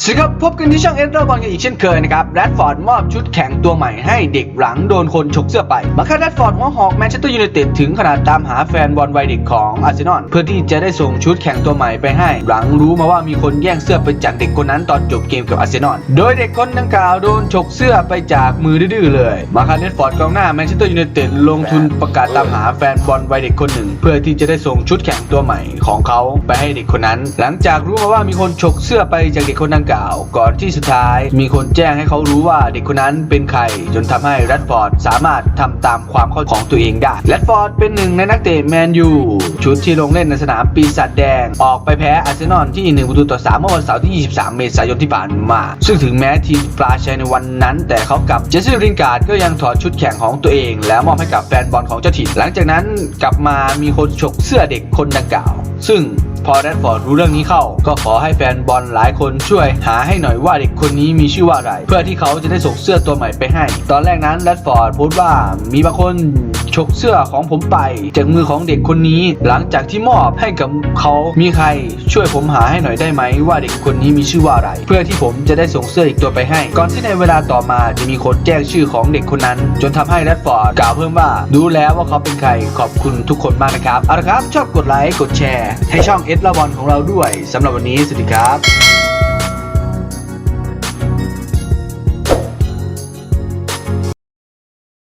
สวัสดีครับพบกันที่ช่องเอสเตอร์บอลกันอีกเช่นเคยนะครับแรดฟอร์ดมอบชุดแข่งตัวใหม่ให้เด็กหลังโดนคนฉกเสื้อไปมาค่าแรดฟอร์ดหัวหอกแมนเชสเตอร์ยูไนเต็ดถึงขนาดตามหาแฟนบอลวัยเด็กของอาร์เซนอลเพื่อที่จะได้ส่งชุดแข่งตัวใหม่ไปให้ หลังรู้มาว่ามีคนแย่งเสื้อไปจากเด็กคนนั้นตอนจบเกมกับอาร์เซนอลโดยเด็กคนดังกล่าวโดนฉกเสื้อไปจากมือดื้อเลยมาค่าแรดฟอร์ดกองหน้าแมนเชสเตอร์ยูไนเต็ดลงทุนประกาศตามหาแฟนบอลวัยเด็กคนหนึ่ง เพื่อที่จะได้ส่งชุดแข่งตัวใหม่ของเขาไปให้เด็กคนนั้น หลังจากรู้มาว่ามีคนฉกเสื้อไปจากเด็กคนดังกล่าว ก่อนที่สุดท้ายมีคนแจ้งให้เขารู้ว่าเด็กคนนั้นเป็นใคร จนทำให้แรดฟอร์ดสามารถทำตามความเข้าของตัวเองได้แรดฟอร์ดเป็นหนึ่งในนักเตะแมนยูชุดที่ลงเล่นในสนามปีศาจแดง ออกไปแพ้อาร์เซนอลที่1ประตูต่อ3เมื่อวันเสาร์ที่ 23 เมษายนที่ผ่านมา ซึ่งถึงแม้ทีมปลาชัยในวันนั้น แต่เขากับเจสซี่ริงการ์ดก็ยังถอดชุดแข่งของตัวเอง แล้วมอบให้กับแฟนบอลของเจ้าถิ่นหลังจากนั้นกลับมามีคนฉกเสื้อเด็กคนดังกล่าว ซึ่ง พอแรดฟอร์ดรู้เรื่องนี้เข้า ก็ขอให้แฟนบอลหลายคนช่วย หาให้หน่อยว่าเด็กคนนี้มีชื่อว่าอะไร เพื่อที่เขาจะได้ส่งเสื้อตัวใหม่ไปให้ ตอนแรกนั้นแรดฟอร์ดพูดว่ามีบางคน ฉกเสื้อของผมไป จากมือของเด็กคนนี้ หลังจากที่มอบให้กับเขามีใครช่วยผมหาให้หน่อยได้ไหมว่าเด็กคนนี้มีชื่อว่าอะไร เพื่อที่ผมจะได้ส่งเสื้ออีกตัวไปให้ ก่อนที่ในเวลาต่อมาจะมีคนแจ้งชื่อของเด็กคนนั้น จนทำให้แรดฟอร์ดกล่าวเพิ่มว่ารู้แล้วว่าเขาเป็นใครขอบคุณทุกคนมากนะครับเอาละครับชอบกดไลค์กดแชร์ ให้ช่องเอสละบอลของเราด้วยสำหรับวันนี้สวัสดีครับ